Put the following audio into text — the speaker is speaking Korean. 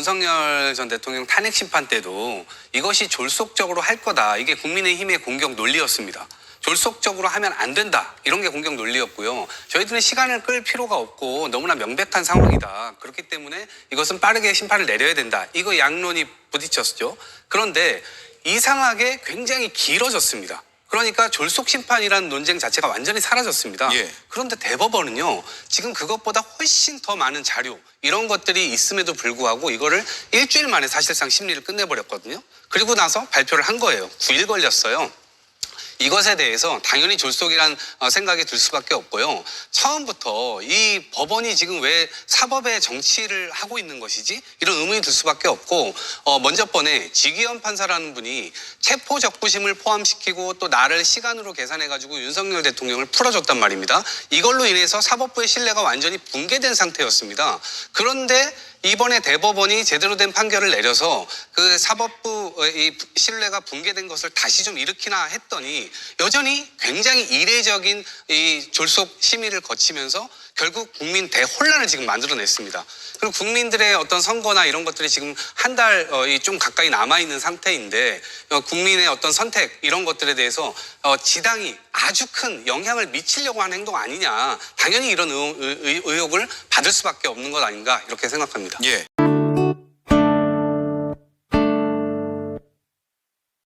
윤석열 전 대통령 탄핵 심판 때도 이것이 졸속적으로 할 거다. 이게 국민의힘의 공격 논리였습니다. 졸속적으로 하면 안 된다. 이런 게 공격 논리였고요. 저희들은 시간을 끌 필요가 없고 너무나 명백한 상황이다. 그렇기 때문에 이것은 빠르게 심판을 내려야 된다. 이거 양론이 부딪혔죠. 그런데 이상하게 굉장히 길어졌습니다. 그러니까 졸속 심판이라는 논쟁 자체가 완전히 사라졌습니다. 예. 그런데 대법원은요, 지금 그것보다 훨씬 더 많은 자료, 이런 것들이 있음에도 불구하고 이거를 일주일 만에 사실상 심리를 끝내버렸거든요. 그리고 나서 발표를 한 거예요. 9일 걸렸어요. 이것에 대해서 당연히 졸속이란 어, 생각이 들 수밖에 없고요. 처음부터 이 법원이 지금 왜 사법의 정치를 하고 있는 것이지? 이런 의문이 들 수밖에 없고 어, 먼저 번에 지기현 판사라는 분이 체포 적부심을 포함시키고 또 나를 시간으로 계산해가지고 윤석열 대통령을 풀어줬단 말입니다. 이걸로 인해서 사법부의 신뢰가 완전히 붕괴된 상태였습니다. 그런데 이번에 대법원이 제대로 된 판결을 내려서 그 사법부의 신뢰가 붕괴된 것을 다시 좀 일으키나 했더니 여전히 굉장히 이례적인 이 졸속 심의를 거치면서 결국 국민 대혼란을 지금 만들어냈습니다. 그리고 국민들의 어떤 선거나 이런 것들이 지금 한달좀 가까이 남아 있는 상태인데 어, 국민의 어떤 선택 이런 것들에 대해서 어, 지당이 아주 큰 영향을 미치려고 하는 행동 아니냐. 당연히 이런 의혹을 받을 수밖에 없는 것 아닌가 이렇게 생각합니다. 예.